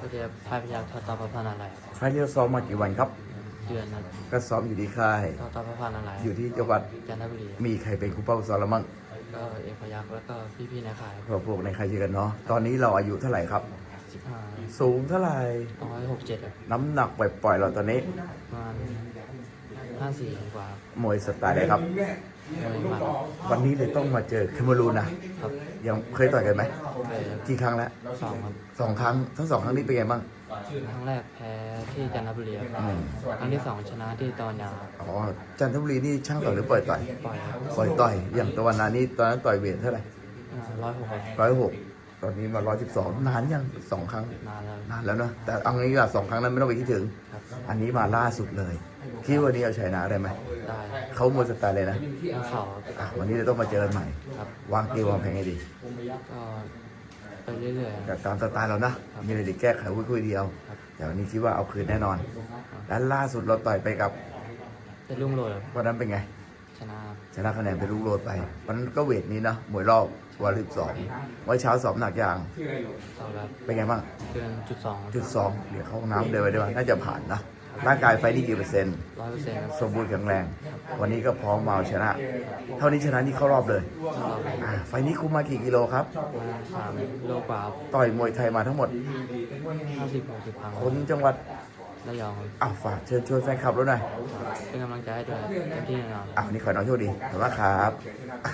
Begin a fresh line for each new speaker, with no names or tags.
ก็จะพายพยาทอตอพระพานาลัยครับ
ไฟล์ที่เราซ้อมมากี่วันครับ
เดือนนะ
ก็ซ้อมอยู่ที่ค่าย
ทอตอพระพานาลัย
อยู่ที่จังหวัด
จันทบุรี
มีใครเป็นครูเป้าซ้อมแล้วมั่ง
ก็เอกพยักษ์แล้วก็พี่ๆในค่าย
พวกพวกในใครเจอกันเนาะ ตอนนี้เราอายุเท่าไหร่ครับ
สิบห้า
สูงเท่าไหร่
ร้อยหกเจ็ดครับ
น้ำหนักปล่อยๆเราตอนนี้
ประมาณห้าสี่กว่า
มวยสไตล์อะไรครับ
เลยมาครับ
วันนี้เลยต้องมาเจอเคมารูนนะ
ครับ
ยังเคยต่อยกันไหม
เคย
กี่ครั้งแล้ว
สองครับ
สองครั้งทั้งสองครั้งนี้เป็นไงบ้าง
ครั้งแรกแพ้ที่จันทบุรีครับ
อืม
ครั้งที่สองชนะที่ตอนยางครับ
อ๋อจันทบุรีนี่ช่างต่อยหรือปล่อยต่อย
ปล่อยครับ
ปล่อยต่อยอย่างตะวันนานี่ตอนนั้นต่อยเวทเท่าไหร่
ร้อยหกครับ
ร้อยหก ตอนนี้มาร้อยสิบสองนานยังสองครั้ง
นานแล้ว
นานแล้วเนอะแต่เอางี้ละสองครั้งนั้นไม่ต้องไปคิดถึง
ครับ
อันนี้มาล่าสุดเลย คิดว่าวันนี้เอาชนะได้ไหม
ได้
เขามวยสไตล์เลยนะ
ทั้งเข่าครับ
อะวันนี้เราต้องมาเจอกันใหม่
ครับ
วางเกมวางแผนให้ดี
ก็ไปเรื่อยๆค
แต่
รับ
ตามสไตล์เรานะมีอะไรดีแก้ไขคุยๆเดียว
ครับ
แต่วันนี้คิดว่าเอาคืนแน่นอน และล่าสุดเราต่อยไปกับ
เป็นรุ่งโรจน์ครับ
วันนั้นเป็นไง
ชนะ
ชนะคะแนนเป็นลูกโรดไปวันนั้นก็เวทนี้นะมวยรอบวันสิบสองวันเช้าสอบหนักอย่าง
สอบแบบ
เป็นไงบ้าง
เกินจุดสอง
จุดสองเดี๋ยวเข้าห้องน้ำเดินไปได้ไหมน่าจะผ่านนะร่างกายไฟนี่กี่เปอร์เซ็นต์
ร้อยเปอร์เซ็นต์ครับ
สมบูรณ์แข็งแรง วันนี้ก็พร้อมมาเอาชนะ เท่านี้ชนะนี่เข้ารอบเลย
สอบแบบ
อ่าไฟนี้คุมมากี่กิโลครับ
ประมาณสามโลกว่าครับ
ต่อยมวยไทยมาทั้งหมด
ห้าสิบหกสิบครั้ง
คนจังหวัด
ระยองครับ
อ้าวฝากเชิญชวนแฟนคลับแล้วหน่อย
เป็นกำลังใจให้ด้วยเต็มที่แน่นอน
อ้าววันนี้ขอให้น้องโชคดีขอบคุณมากครับ